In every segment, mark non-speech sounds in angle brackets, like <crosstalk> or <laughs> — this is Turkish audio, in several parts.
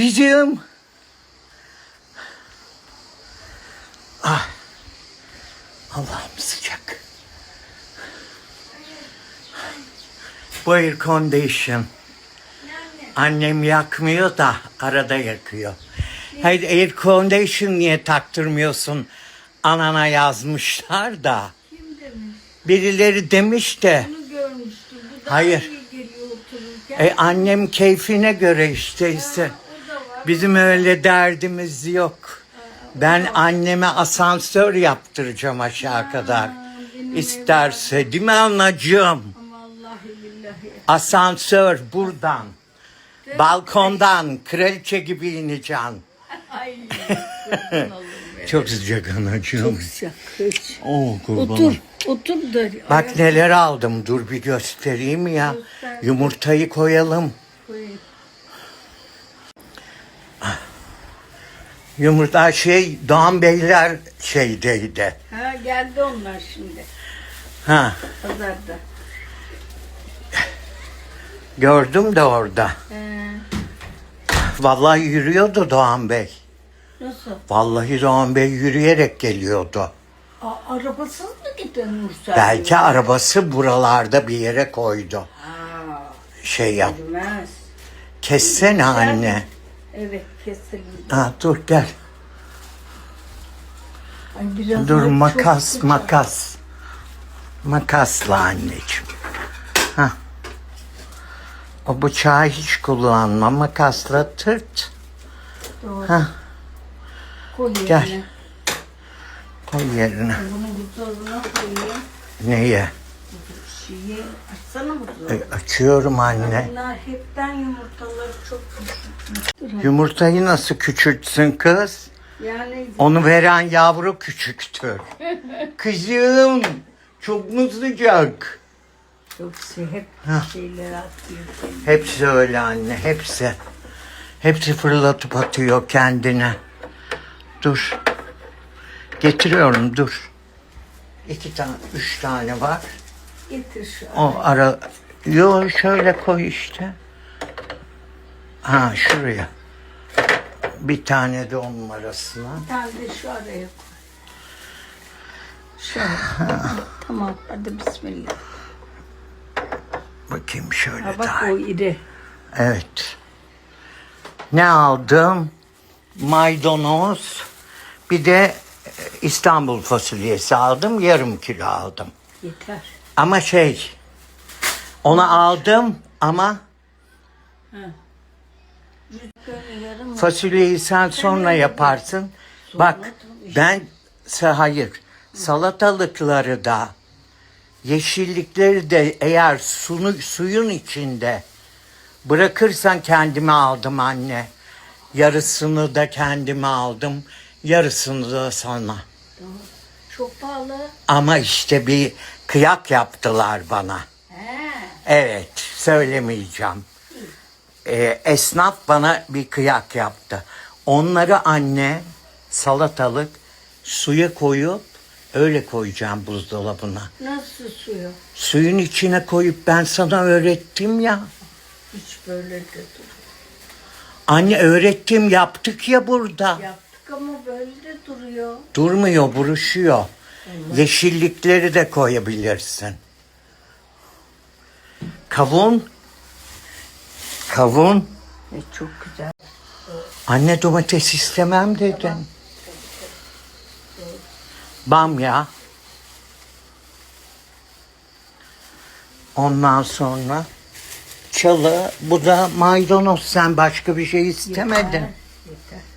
Kızım. Ah. Allah'ım sıcak. Bu air condition. Annem yakmıyor da arada yakıyor. Hayır air condition niye taktırmıyorsun? Anana yazmışlar da. Kim demiş? Birileri demiş de. Bunu görmüştüm. Bu daha Hayır. iyi geliyor otururken. E, annem keyfine göre işte ise. Bizim öyle derdimiz yok. Ben anneme asansör yaptıracağım aşağı kadar. İsterse değil mi anacığım? Ama vallahi billahi. Asansör buradan. Balkondan kraliçe gibi ineceksin. Ay <laughs> kurban olurum ya. Çok sıcak anacığım. Çok sıcak. Hiç. Oo, kurban Otur. Otur da. Bak neler aldım. Dur bir göstereyim ya. Yumurtayı koyalım. Yumurta şey Doğan Beyler şeydeydi. Ha geldi onlar şimdi. Ha Pazarda. gördüm de orada. He. Vallahi yürüyordu Doğan Bey. Nasıl? Vallahi Doğan Bey yürüyerek geliyordu. A, arabasız mı giden Nursel? Belki arabası buralarda bir yere koydu. Ha, Şey yap. bilmez. Kessene anne. Evet kesildi. Ha, dur gel. Ay, biraz Dur da makas makas. Makasla anneciğim. Ha. O bıçağı hiç kullanma. Makasla tırt. Doğru. Ha. Koy Gel. Koy yerine. Bunu buzdolabına koyayım. Neye? Açsana. E, açıyorum anne. Bunlar hepten yumurtaları çok küçük. Yumurtayı nasıl küçültsün kız? Yani Onu veren yavru küçüktür. <laughs> Kızım çok mu sıcak? çok şey hep şeyler atıyor. Hepsi öyle anne hepsi. Hepsi fırlatıp atıyor kendine. Dur. Getiriyorum dur. İki tane, üç tane var. Getir şu. O ara... Yo şöyle koy işte. Ha şuraya. Bir tane de onun arasına. Bir tane de şu araya koy. Şöyle. <laughs> tamam hadi bismillah. Bakayım şöyle Ha, bak daha. o iri. Evet. Ne aldım? Maydanoz. Bir de e, İstanbul fasulyesi aldım. Yarım kilo aldım. Yeter. Ama şey, onu aldım ama fasulyeyi sen sonra yaparsın. Bak ben sa- hayır salatalıkları da yeşillikleri de eğer sunu, suyun içinde bırakırsan kendime aldım anne. Yarısını da kendime aldım. Yarısını da sana. çok pahalı. Ama işte bir kıyak yaptılar bana. He. Evet, söylemeyeceğim. Ee, esnaf bana bir kıyak yaptı. Onları anne salatalık suya koyup öyle koyacağım buzdolabına. Nasıl suyu? Suyun içine koyup ben sana öğrettim ya. Hiç böyle dur. Anne öğrettim yaptık ya burada. Yaptık ama böyle de duruyor. Durmuyor, buruşuyor. Yeşillikleri de koyabilirsin. Kavun. Kavun. E, çok güzel. Anne domates istemem dedin. Bamya. Ondan sonra çalı. Bu da maydanoz. Sen başka bir şey istemedin. Yeter. Yeter.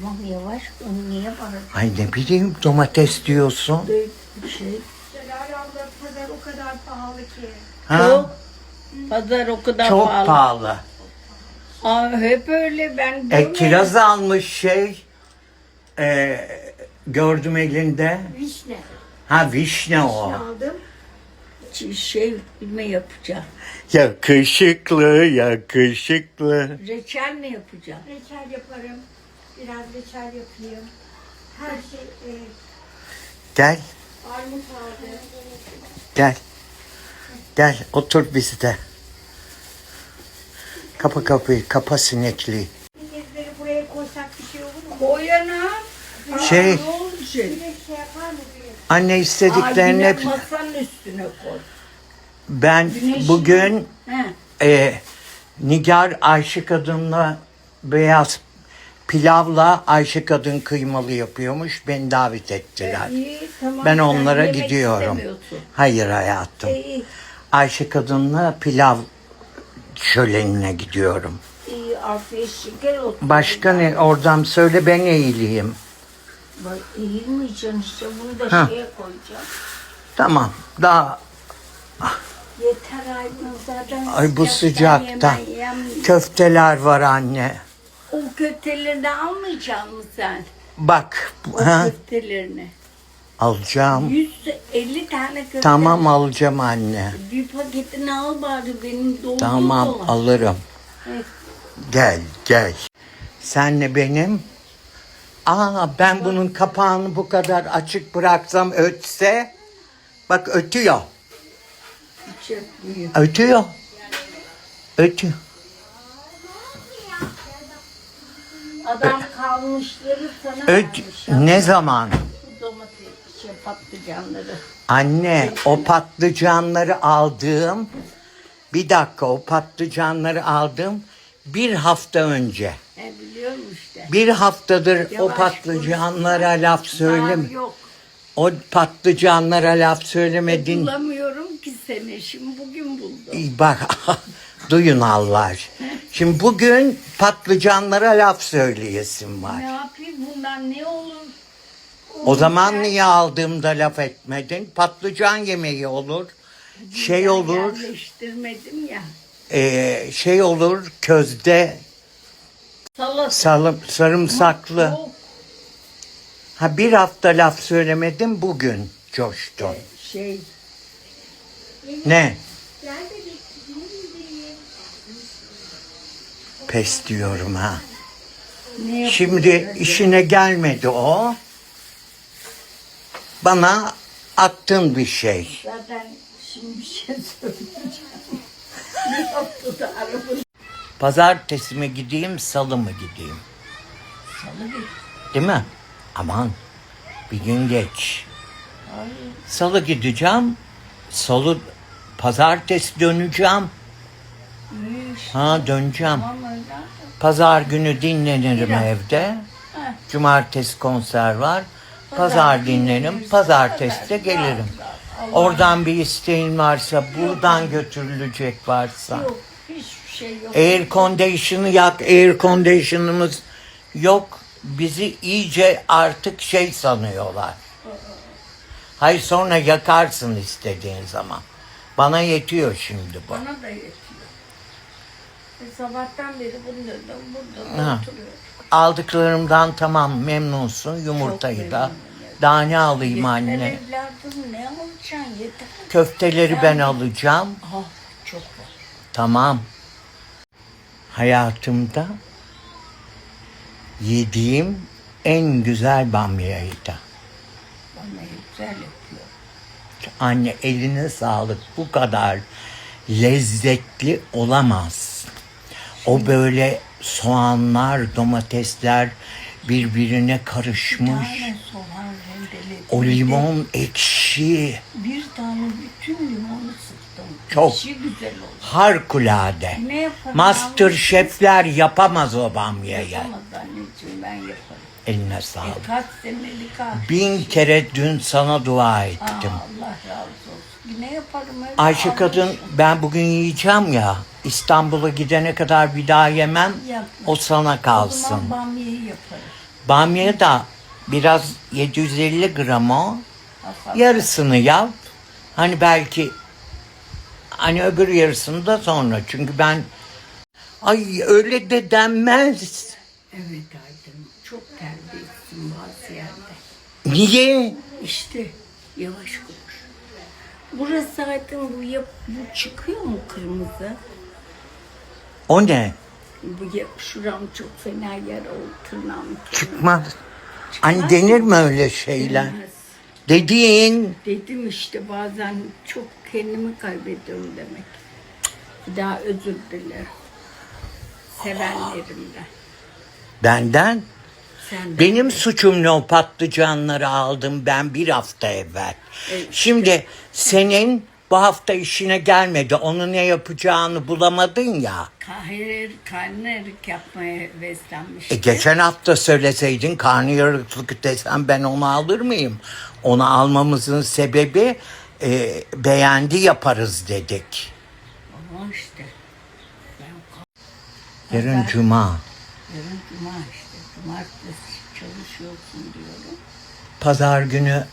Tamam yavaş. Onu niye bana Ay ne bileyim domates diyorsun. bir şey? Celal abla pazar o kadar pahalı ki. Ha? Çok. Pazar o kadar Çok pahalı. pahalı. Aa, hep öyle ben E, diyorum ya. kiraz almış şey. E, gördüm elinde. Vişne. Ha vişne o. Aldım. Ç- şey bilme yapacağım. Yakışıklı, yakışıklı. Reçel mi yapacağım? Reçel yaparım. Biraz reçel yapayım. Her şey e, Gel, armut aldım. gel. Gel, otur bizde. Kapa kapıyı, kapa sinekliği. İngilizleri Koyana. Şey- Ne olacak? Bir de şey yapar mı? Bir Anne istediklerini hep masanın üstüne koy. ben Güneşin- bugün He. e, Nigar Ayşe Kadın'la beyaz pilavla Ayşe Kadın kıymalı yapıyormuş. Beni davet ettiler. İyi, tamam. Ben Sen onlara yemek gidiyorum. istemiyorsun. Hayır hayatım. İyi, Ayşe Kadın'la pilav şölenine gidiyorum. iyi. Afiyet şeker olsun. Başka ne? Oradan söyle ben eğileyim. Bak eğilmeyeceksin işte. Bunu da Ha. şeye koyacağım. Tamam. Daha Yeter Aydın zaten ay bu sıcakta. yemen yem- Köfteler var anne. O köftelerini almayacak mısın sen? Bak. O Ha, köftelerini. alacağım. 150 tane köfte. Tamam alacağım anne. Bir paketini al bari benim doldu Tamam dolap. alırım. Evet. Gel gel. Senle benim. Aa ben bunun kapağını bu kadar açık bıraksam ötse. Bak ötüyor. Büyük. Ötüyor. Ötüyor. Adam kalmışları sana Öt vermiş. ne zaman? Bu domates, şey, patlıcanları. Anne o patlıcanları aldığım bir dakika o patlıcanları aldım bir hafta önce. E biliyorum işte. Bir haftadır o Yavaş patlıcanlara laf söyleme. Daha yok. O patlıcanlara laf söylemedin. Bulamıyorum ki seni. Şimdi bugün buldum. İyi Bak <laughs> duyun Allah. Şimdi bugün patlıcanlara laf söyleyesim var. Ne yapayım bundan ne olur? O zaman niye aldığımda laf etmedin? Patlıcan yemeği olur. Şey olur. Yerleştirmedim ya. eee, şey olur közde Salata. salım, sarımsaklı. Yok, Ha bir hafta laf söylemedim bugün coştun. Şey. Ne? Nerede Pes diyorum ha. Şimdi işine gelmedi o. Bana attın bir şey. Zaten şimdi bir şey söyleyeceğim. <laughs> ne yaptı da arabanın Pazartesi mi gideyim, salı mı gideyim? salı git. Değil mi? Aman bir gün geç. Salı gideceğim. Salı pazartesi döneceğim. Ha döneceğim. Tamam. Pazar günü dinlenirim Biraz. evde. Ha. Cumartesi konser var. Pazar, Pazar dinlenirim. Pazartesi de gelirim. Allah- Oradan bir isteğin varsa, buradan götürülecek varsa. Yok hiçbir şey yok. Air condition'ı yak. Air condition'ımız yok. Bizi iyice artık şey sanıyorlar. Hayır sonra yakarsın istediğin zaman. Bana yetiyor şimdi bu. Bana da yetiyor. E, sabahtan beri dedim, burada Ha. oturuyor. Aldıklarımdan tamam memnunsun. Yumurtayı da. Daha ne alayım Yeter anne? evladım ne alacaksın yeter. Köfteleri ben alacağım. Ah çok var. Tamam. Hayatımda yediğim en güzel bamyaydı. Bana güzel yapıyor. Anne eline sağlık. Bu kadar lezzetli olamaz. O böyle soğanlar, domatesler birbirine karışmış. tane soğan rendeledim. O limon ekşi. Bir tane bütün limonu sıktım. Çok. İşi güzel oldu. Harikulade. Ne yaparım? Master şefler yapamaz o bamyayı. Yapamaz anneciğim ben yaparım. Eline E, sağlık. kaç senelik. Bin kere dün sana dua Aa, ettim. Allah razı olsun. Ne yaparım öyle? Ayşe kadın almışım. ben bugün yiyeceğim ya. İstanbul'a gidene kadar bir daha yemem. Yapma. O sana O zaman kalsın. bamyayı yaparım. Bamya da biraz 750 gram o. Yarısını yap. Hani belki hani öbür yarısını da sonra. Çünkü ben ay öyle de denmez. Evet Aydın çok terbiyesizsin bazı yerde. Niye? İşte yavaş konuş. Burası Aydın bu, yap, bu çıkıyor mu kırmızı? O ne? Bu ya, şuram çok fena yer oldu tırnağım. tırnağım. Çıkmaz. Hani denir mi öyle şeyler? Bilmez. Dediğin Dedim işte bazen çok kendimi kaybediyorum demek. Bir daha özür dilerim. Sevenlerimden. benden Sen de. Benim suçum ne o patlıcanları aldım ben bir hafta evvel. Evet. Şimdi senin bu hafta işine gelmedi. Onu ne yapacağını bulamadın ya. Kahir, karnı erik yapmaya heveslenmişti. E, geçen hafta söyleseydin karnıyarıklık desem ben onu alır mıyım? Onu almamızın sebebi e, beğendi yaparız dedik. Ama işte. Ben Yarın cuma. yarın cuma işte. Cumartesi çalışıyorsun diyorum. Pazar günü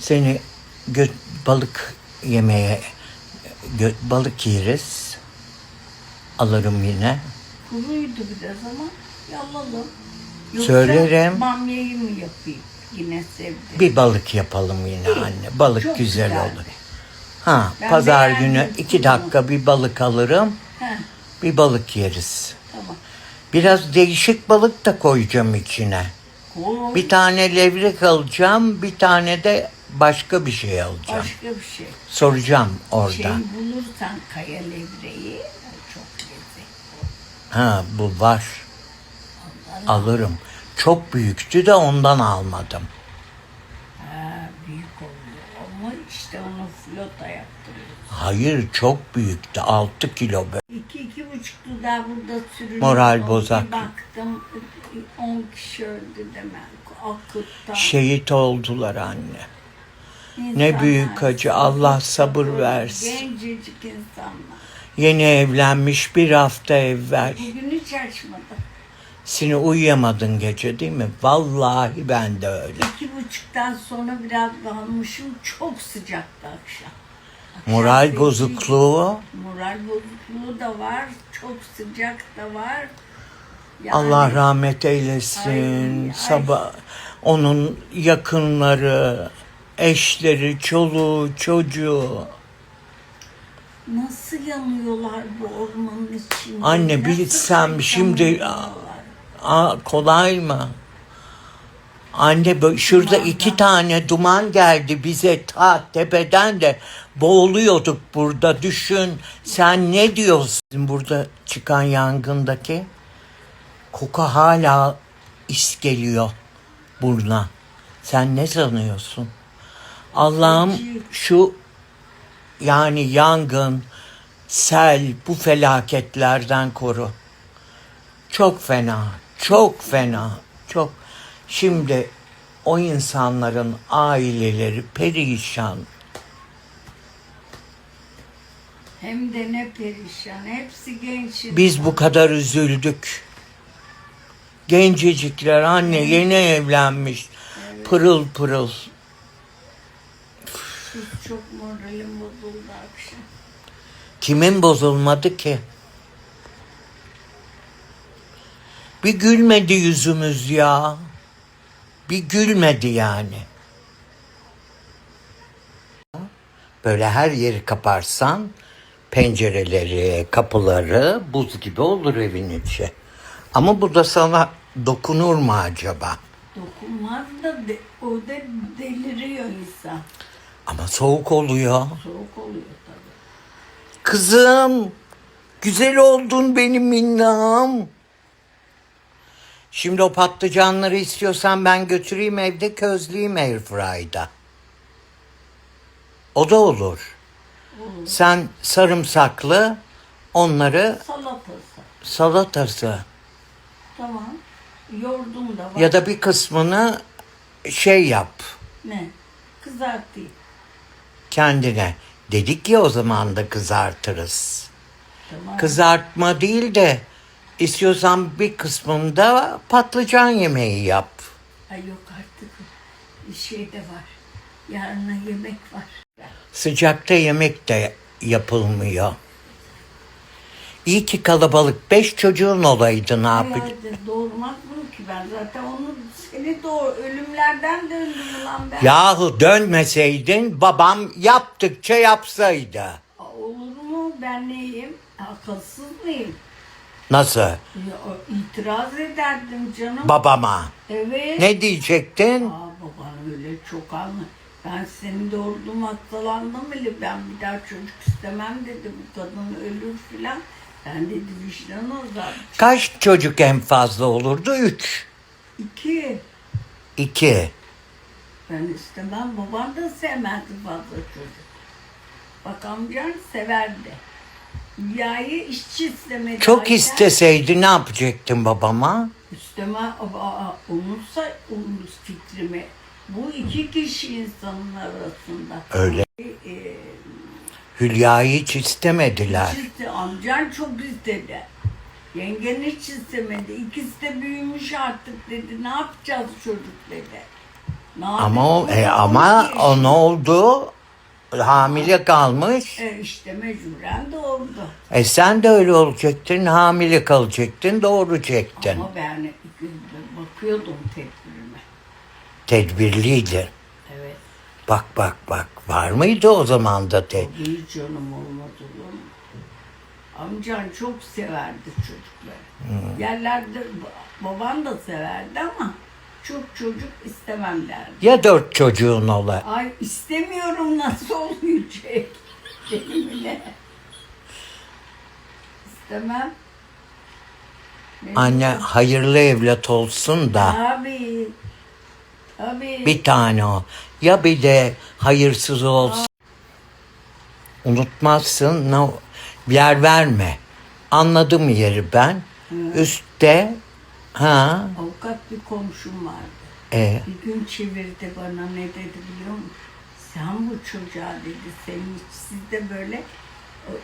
seni balık yemeye balık yeriz. Alırım yine. Kuruydu biraz ama yalalım. Söylerim. bamyayı mı yapayım? Yine sevdim. Bir balık yapalım yine anne. Balık Çok güzel güzeldi. olur. Ha, Ben pazar günü iki dakika bir balık alırım. Heh, Bir balık yeriz. tamam. Biraz değişik balık da koyacağım içine. Koy. Bir tane levrek alacağım, bir tane de başka bir şey alacağım. Başka bir şey. Soracağım orada. Şey bulursan kaya levreği çok lezzetli. Ha bu var. Alırım. Çok büyüktü de ondan almadım. Ha, büyük oluyor ama işte onu flota yaptırıyor. Hayır çok büyüktü. 6 kilo böyle. İki, iki buçuktu daha burada sürünüyor. Moral Bir bozak. baktım on kişi öldü demem. Akuttan. Şehit oldular anne. İnsanlar ne büyük acı. Allah sabır versin. Gencecik insanlar. Yeni evlenmiş bir hafta evvel. Bugün hiç açmadım. Seni uyuyamadın gece değil mi? Vallahi ben de öyle. İki buçuktan sonra biraz dalmışım. Çok sıcaktı akşam. Akşam Moral bozukluğu. Moral bozukluğu da var. Çok sıcak da var. Yani Allah rahmet eylesin. Ay, ay. Sabah onun yakınları, eşleri, çoluğu, çocuğu. Nasıl yanıyorlar bu ormanın içinde? Anne, Nasıl bilsem şimdi- yanıyorlar? Aa, kolay mı? Anne bö- şurada iki tane duman geldi bize ta tepeden de boğuluyorduk burada düşün. Sen ne diyorsun burada çıkan yangındaki? Koku hala is geliyor buruna. Sen ne sanıyorsun? Allah'ım şu yani yangın, sel bu felaketlerden koru. Çok fena, çok fena, çok. Şimdi o insanların aileleri perişan. Hem de ne perişan. Hepsi genç. Biz bu kadar üzüldük. Gencecikler anne yeni evlenmiş. Pırıl pırıl. Kız çok moralim bozuldu akşam. Kimin bozulmadı ki? Bir gülmedi yüzümüz ya. Bir gülmedi yani. Böyle her yeri kaparsan pencereleri, kapıları buz gibi olur evin içi. Ama bu da sana dokunur mu acaba? Dokunmaz da de, o da deliriyor insan. Ama soğuk oluyor. Soğuk oluyor tabii. Kızım, güzel oldun benim minnam. Şimdi o patlıcanları istiyorsan ben götüreyim evde közleyeyim airfryda. O da olur. Sen sarımsaklı onları Salatası. salatası Tamam. Yoğurdum da var. ya da bir kısmını şey yap Ne? Kızartayım. kendine. Dedik ya o zaman da kızartırız. Tamam. Kızartma değil de istiyorsan bir kısmında patlıcan yemeği yap. Ay yok artık. Bir şey de var. Yarına yemek var. Sıcakta yemek de yapılmıyor. İyi ki kalabalık. Beş çocuğun olaydı ne yapacaksın? Herhalde doğurmaz mı ki ben zaten onu seni doğur ölümlerden döndüm ulan ben. Yahu dönmeseydin babam yaptıkça yapsaydı. Olur mu? Ben neyim? Akılsız mıyım? Nasıl? Ya, itiraz ederdim canım. Babama. evet. Ne diyecektin? Aa baban öyle çok anlı. Ben seni doğurdum hastalandım bile. Ben bir daha çocuk istemem dedi. Bu kadın ölür filan. Ben dedi vicdan azabı. Kaç çocuk en fazla olurdu? Üç. İki. İki. Ben istemem. Babam da sevmezdi fazla çocuk. Bak amcan severdi. Hülya'yı işçi istemedi. Çok Ayten. isteseydi ne yapacaktın babama? İsteme, aa, olursa olur fikrimi. Bu iki kişi insanın arasında. Öyle. Ee, Hülya'yı hiç istemediler. İşte amcan çok istedi. Yengen hiç istemedi. İkisi de büyümüş artık dedi. Ne yapacağız çocuk dedi. Ne Ama o, e, ama o ne oldu? Hamile kalmış. E işte mecburen doğurdu. E sen de öyle olacaktın. Hamile kalacaktın. Doğuracaktın. Ama ben bakıyordum tedbirime. Tedbirliydi. Evet. Bak bak bak. Var mıydı o zaman da ted? Bir canım olmaz olur mu? Amcan çok severdi çocukları. Yerlerde ba- baban da severdi ama çok çocuk istemem derdi. Ya dört çocuğun ola. Ay istemiyorum nasıl olmayacak? <laughs> Benimle. İstemem. Ne Anne diyeyim? hayırlı evlat olsun da Abi. Abi. bir tane o. Ya bir de hayırsız olsun. Unutmazsın. No, yer verme. Anladım yeri ben. Üstte ha Avukat bir komşum vardı. e Bir gün çevirdi bana ne dedi biliyor musun? Sen bu çocuğa dedi senin siz de böyle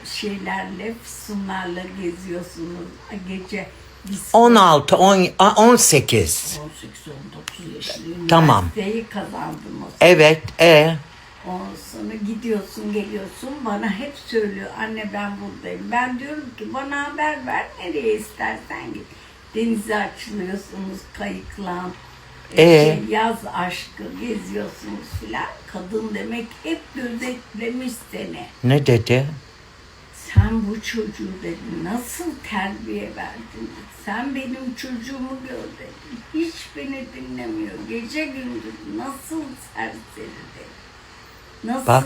şeylerle fısınlarla geziyorsunuz gece biz 16 10 a, 18. 18-19 yaşındayım. Tamam. Üniversiteyi kazandım o Evet e Ondan sonra gidiyorsun geliyorsun bana hep söylüyor anne ben buradayım. Ben diyorum ki bana haber ver nereye istersen git. Denize açılıyorsunuz kayıkla. e, Ee? şey, yaz aşkı geziyorsunuz filan. Kadın demek hep gözetlemiş seni. ne dedi? Sen bu çocuğu dedi nasıl terbiye verdin dedi. Sen benim çocuğumu gör dedi. Hiç beni dinlemiyor. Gece gündüz nasıl serseri dedi. Nasıl Bak.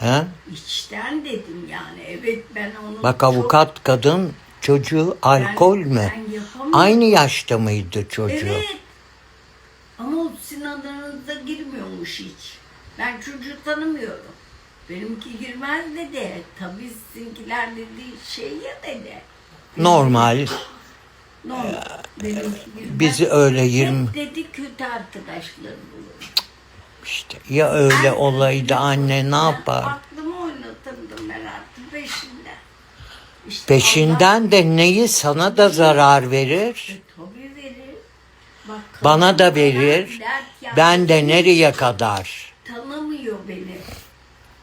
Ha? İçten dedim yani. Evet ben onu Bak çok- avukat kadın çocuğu alkol mü? ben yapamam. Aynı yaşta mıydı çocuğu? Evet. Ama o sizin adanızda girmiyormuş hiç. Ben çocuğu tanımıyorum. Benimki girmez dedi. Tabii sizinkiler dediği şey ya dedi. Normal. <clears throat> Normal. Girmez. Bizi öyle 20 Hep dedi kötü arkadaşlar bulur. işte. Ya öyle olaydı anne ne Ben yapar? Aklımı oynatırdım ben artık peşinden. İşte Peşinden de neyi sana da zarar verir. Allah- E, tabii verir. Bak, Bana da verir. Ben de nereye kadar? tanımıyor beni.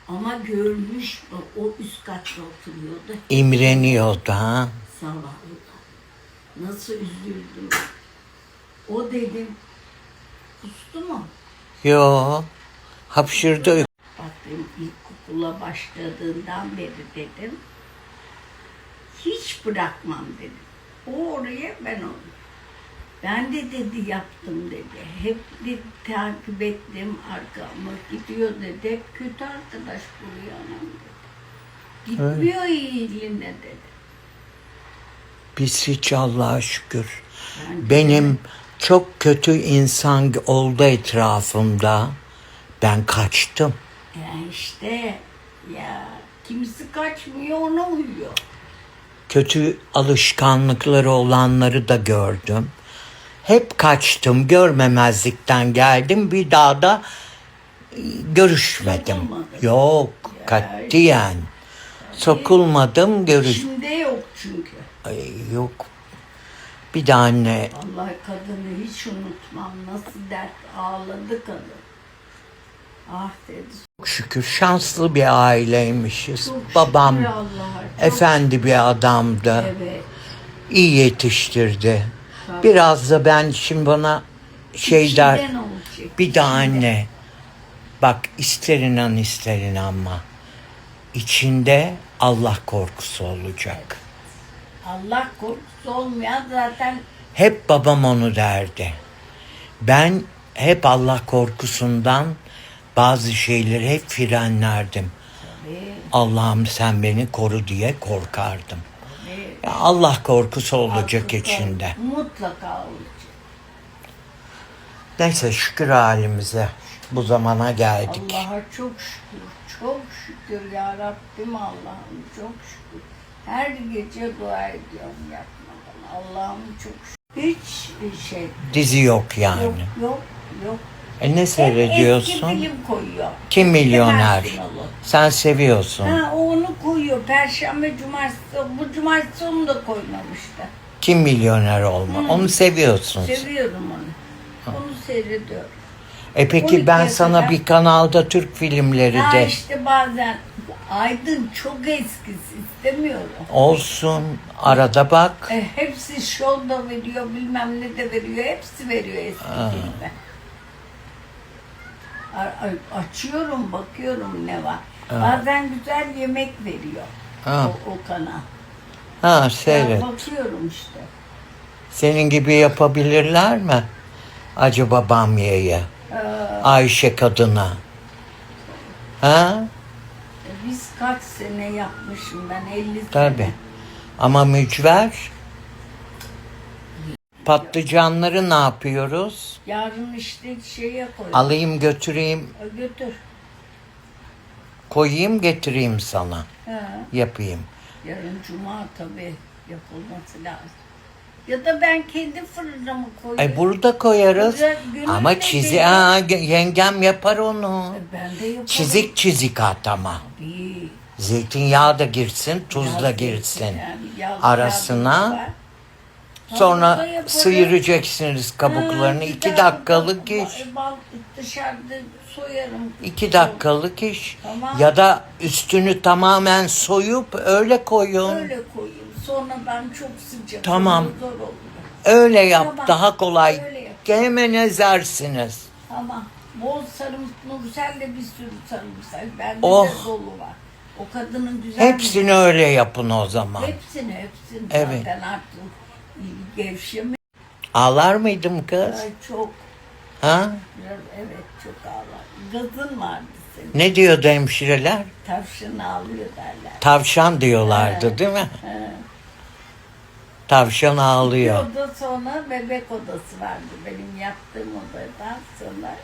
Ama görmüş o üst katta oturuyordu. İmreniyordu ha. Zavallı. Nasıl üzüldüm. O dedim. Kustu mu? Yo. Hapşırdı. Bak benim ilkokula başladığından beri dedim. Hiç bırakmam dedim. O oraya ben onu. Ben de dedi yaptım dedi. Hep de takip ettim arkamı gidiyor dedi. Hep kötü arkadaş buluyor anam dedi. Gitmiyor iyiliğine dedi. Biz hiç Allah'a şükür. Ben Benim çok kötü insan oldu etrafımda. Ben kaçtım. Ya işte ya kimisi kaçmıyor ona uyuyor. Kötü alışkanlıkları olanları da gördüm. Hep kaçtım, görmemezlikten geldim. Bir daha da e, görüşmedim. Yok, katiyen. Sokulmadım, görüş. Şimdi yok çünkü. Ay, yok. Bir de anne Allah kadını hiç unutmam. Nasıl dert ağladı kadın. Ah dedi. şükür şanslı bir aileymişiz. Çok Babam şükür Allah'a. Çok efendi bir adamdı. Evet. iyi yetiştirdi. Biraz da ben şimdi bana şey der. İçinden olacak. Bir de anne. Bak ister inan ister inanma. İçinde Allah korkusu olacak. Allah korkusu olmayan zaten Hep babam onu derdi. Ben hep Allah korkusundan bazı şeyleri hep frenlerdim. Allah'ım sen beni koru diye korkardım. Ya Allah korkusu olacak Haklısın. içinde. Mutlaka olacak. Neyse şükür halimize. Bu zamana geldik. Allah'a çok şükür. Çok şükür ya Rabbim Allah'ım çok şükür. Her gece dua ediyorum yapmadan. Allah'ım çok şükür. Hiç şey Dizi yok yani. yok yok yok. E ne seyrediyorsun? Eski film koyuyor. Kim milyoner? Kemal. Sen seviyorsun. Ha o onu koyuyor. Perşembe, cumartesi. Bu cumartesi onu da koymamıştı. Kim milyoner olma? Onu seviyorsun. Seviyorum onu. Onu seyrediyorum. E peki 12'ye ben sana kadar- bir kanalda Türk filmleri Ya de işte bazen Aydın çok eskisi istemiyorum. olsun. Arada bak. E, hepsi show da veriyor, bilmem ne de veriyor. Hepsi veriyor eski filmde. A- Açıyorum, bakıyorum ne var. Bazen güzel yemek veriyor. Ha. O, o kanal. Ha Ben seyret. bakıyorum işte. Senin gibi yapabilirler mi? Acaba Bamya'yı? Ee, Ayşe kadına. Ha? biz kaç sene yapmışım ben 50 sene. Tabii. Ama mücver patlıcanları ne yapıyoruz? Yarın işte şeye koy. Alayım götüreyim, E, Götür. koyayım getireyim sana. Ha. Yapayım. Yarın cuma tabii yapılması lazım. Ya da ben kendi fırınıma mı koyayım? E burada koyarız. Güzel, günün Ama ne çizi ha, yengem yapar onu. E, ben de yaparım. Çizik çizik at ama. Zeytinyağı da girsin, tuz da Yaz girsin. yani, yaz Arasına. yağımız var. Sonra sıyıracaksınız kabuklarını. İki güzel. dakikalık iş. Bal dışarıda soyarım. İki dakikalık iş. Tamam. Ya da üstünü tamamen soyup öyle koyun. Öyle, Öyle koyayım. Sonradan çok sıcak. Tamam. olur, Zor olur. yap Tamam. daha kolay. Öyle yap. Hemen ezersiniz. Ama bol sarımsak, Nursel'de bir sürü sarımsak. Bende Oh. de dolu var. O kadının güzel Hepsini öyle yapın o zaman. Hepsini hepsini Evet. zaten artık gevşeme Ağlar mıydım kız? Ay, çok Ha? evet çok ağlar. Gazın vardı senin. Ne diyordu hemşireler? Tavşan ağlıyor derler. Tavşan diyorlardı değil mi? Tavşan Bir ağlıyor. oda sonra bebek odası vardı benim yattığım odadan sonra.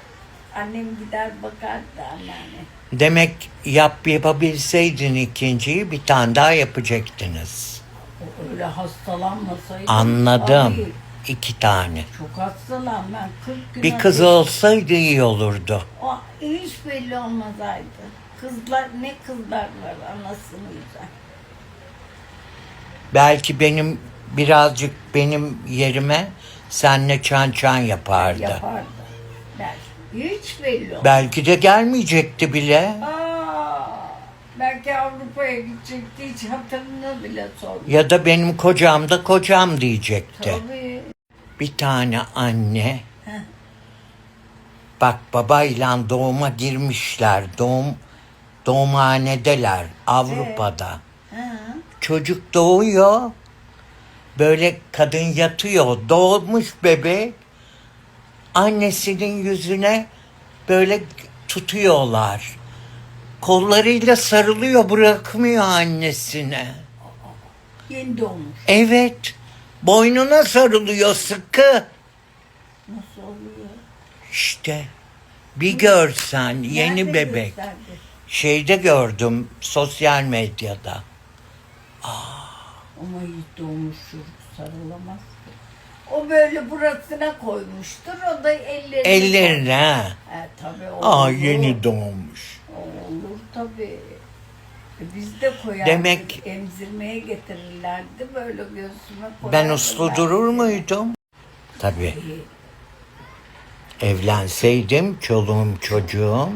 Annem gider bakardı anneanne. Demek yap yapabilseydin ikinciyi bir tane daha yapacaktınız. Öyle hastalanmasaydı. Anladım. Abi, İki tane. çok hastalan ben 40 gün Bir kız önce- olsaydı iyi olurdu. O hiç belli olmazaydı. Kızlar ne kızlar var anasını yüzer. Belki benim birazcık benim yerime senle çan çan yapardı. Yapardı. Belki. Hiç belli olmaz. Belki de gelmeyecekti bile. Aa, belki Avrupa'ya gidecekti hiç hatırını bile sormadı. Ya da benim kocam da kocam diyecekti. Tabii. Bir tane anne Heh. bak babayla doğuma girmişler. Doğum doğumhanedeler Avrupa'da. Ha. Çocuk doğuyor. Böyle kadın yatıyor. Doğmuş bebek. Annesinin yüzüne böyle tutuyorlar. Kollarıyla sarılıyor, bırakmıyor annesine. Yeni doğmuş. Evet. Boynuna sarılıyor sıkı. Nasıl oluyor? İşte bir görsen yeni Nerede bebek. gösterdi? Şeyde gördüm sosyal medyada. Ama hiç doğmuş çocuk sarılamaz ki. O böyle burasına koymuştur. O da. Ellerine. ha. He, tabii olur. Aa yeni doğmuş. Olur tabii. Biz de koyardık. Demek- Emzirmeye getirirlerdi. Böyle göğsüme koyardılar. Ben uslu durur muydum? Tabii. Evlenseydim çoluğum çocuğum.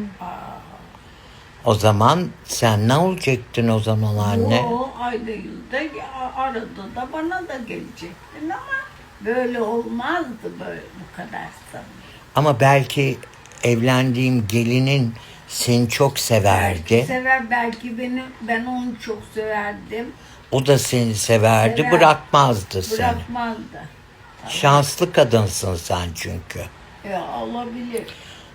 O zaman sen ne olacaktın o zaman anne? O ayda yılda arada da bana da gelecektin ama böyle olmazdı böyle bu kadar samimi. Ama belki evlendiğim gelinin seni çok severdi. Sever belki beni ben onu çok severdim. O da seni severdi, Sever. bırakmazdı seni. Bırakmazdı. Şanslı kadınsın sen çünkü. Ya olabilir.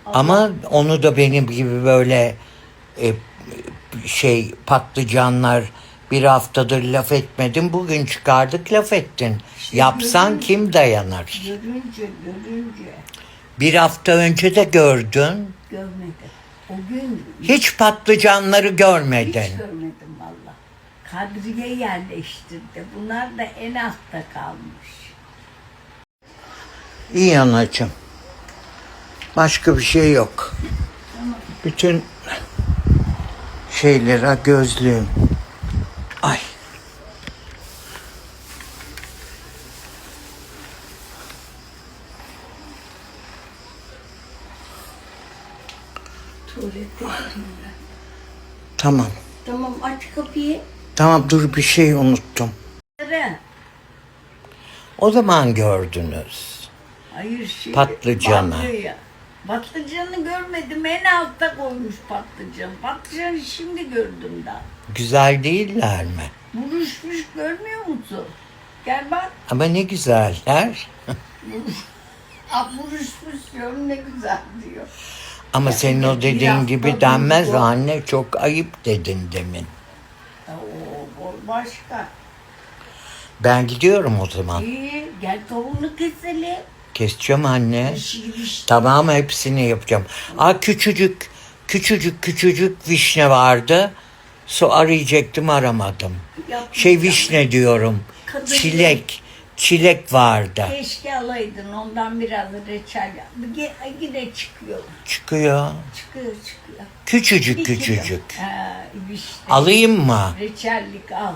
Ama onu da benim gibi böyle e, şey patlıcanlar bir haftadır laf etmedin. Bugün çıkardık laf ettin. Yapsan görünce- kim dayanır? Görünce görünce Bir hafta önce de gördün. görmedim. O gün Hiç patlıcanları hiç görmedin. görmedim valla. Kadriye yerleştirdi. Bunlar da en altta kalmış. İyi anacığım. Başka bir şey yok. Bütün şeylere gözlüğüm. Ay. Tuvalete gideyim ben. Tamam. Tamam aç kapıyı. Tamam dur bir şey unuttum. Nere? O zaman gördünüz. Hayır şey. Patlıcanı. Patlıya. Patlıcanı görmedim. En altta koymuş patlıcan. Patlıcanı şimdi gördüm daha. Güzel değiller mi? Buruşmuş görmüyor musun? Gel bak. Ama ne güzeller. Buruşmuş <laughs> diyorum ne güzel diyor. Ama senin o dediğin gibi denmez anne. Çok ayıp dedin demin. Oo, o başka. Ben gidiyorum o zaman. İyi gel tavuğunu keselim. Keseceğim anne. Tamam hepsini yapacağım. Aa küçücük, küçücük küçücük vişne vardı. Su arayacaktım aramadım. Yapmayacağım. Şey vişne diyorum. Kadın- Çilek. Çilek vardı. Keşke alaydın ondan biraz reçel Yine çıkıyor. Çıkıyor. Çıkıyor çıkıyor. Küçücük Bir kilo. küçücük. Ha, işte. Alayım mı? Reçellik al.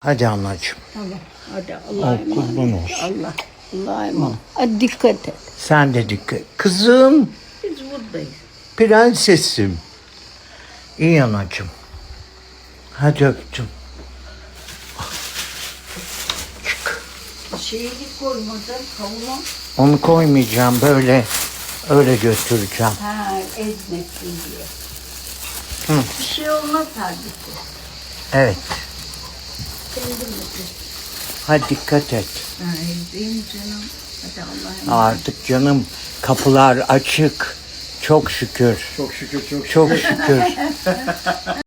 Hadi anacığım. Tamam. Hadi Allah'a Al, emanet. kurban olsun. Allah. Allah'a emanet. Hadi dikkat et. Sen de dikkat. Kızım. Biz buradayız. Prensesim. İyi anacığım. Hadi öptüm. Şeyi koymadın kavunu. Onu koymayacağım böyle öyle götüreceğim. Ha ezmesin diye. Hı. Bir şey olmaz halbuki. Evet. Kendim. Hadi dikkat et. Ha ezeyim canım. Hadi Allah'a emanet. Artık canım kapılar açık. Çok şükür. Çok şükür çok Çok şükür. <laughs>